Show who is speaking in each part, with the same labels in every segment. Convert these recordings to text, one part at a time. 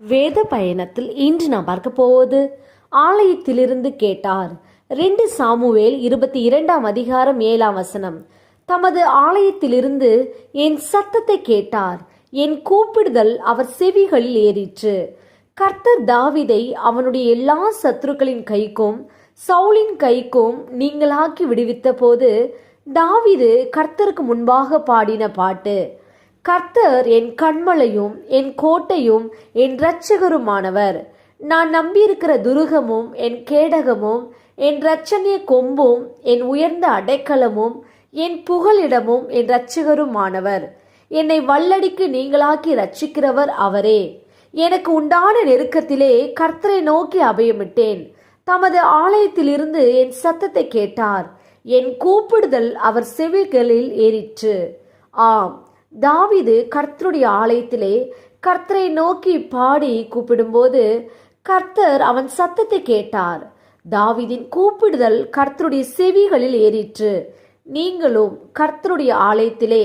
Speaker 1: வேத பயணத்தில் இன்று நாம் பார்க்க போவது. ஆலயத்திலிருந்து கேட்டார். ரெண்டு சாமுவேல் இருபத்தி இரண்டாம் அதிகாரம் ஏழாம் வசனம். தமது ஆலயத்திலிருந்து என் சத்தத்தை கேட்டார். என் கூப்பிடுதல் அவர் செவிகளில் ஏறிற்று. கர்த்தர் தாவிதை அவனுடைய எல்லா சத்துருக்களின் கைக்கும் சவுலின் கைக்கும் நீங்களாக்கி விடுவித்த போது தாவிது கர்த்தருக்கு முன்பாக பாடின பாட்டு. கர்த்தர் என் கண்மலையும் என் கோட்டையும் என் இரட்சகருமானவர். நான் நம்பியிருக்கிற துருகமும் என் கேடகமும் என் இரட்சணிய கொம்பும் என் உயர்ந்த அடைக்கலமும் என் புகலிடமும் என் இரட்சகருமானவர். என்னை வல்லடிக்கு நீங்களாக்கி ரட்சிக்கிறவர் அவரே. எனக்கு உண்டான நெருக்கத்திலே கர்த்தரை நோக்கி அபயமிட்டேன். தமது ஆலயத்திலிருந்து என் சத்தத்தை கேட்டார். என் கூப்பிடுதல் அவர் செவிகளில் ஏறிற்று. ஆம் தாவிது கர்த்தருடைய ஆலயத்திலே கர்த்தரை நோக்கி பாடி கூப்பிடும்போது கர்த்தர் அவன் சத்தத்தை கேட்டார். தாவிதின் கூப்பிடுதல் கர்த்தருடைய செவிகளில் ஏறிற்று. நீங்களும் கர்த்தருடைய ஆலயத்திலே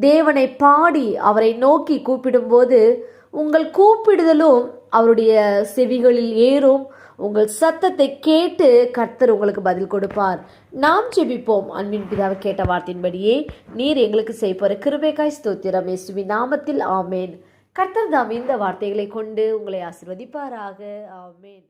Speaker 1: தேவனை பாடி அவரை நோக்கி கூப்பிடும்போது உங்கள் கூப்பிடுதலும் அவருடைய செவிகளில் ஏறும். உங்கள் சத்தத்தை கேட்டு கர்த்தர் உங்களுக்கு பதில் கொடுப்பார். நாம் ஜெபிப்போம். அன்பின் பிதாவை கேட்ட வார்த்தையின்படியே நீர் எங்களுக்கு செய்ப்போற கிருபேகாய் ஸ்தோத்திரம். இயேசுவின் நாமத்தில் ஆமேன். கர்த்தர் தாம் இந்த வார்த்தைகளை கொண்டு உங்களை ஆசிர்வதிப்பாராக. ஆமேன்.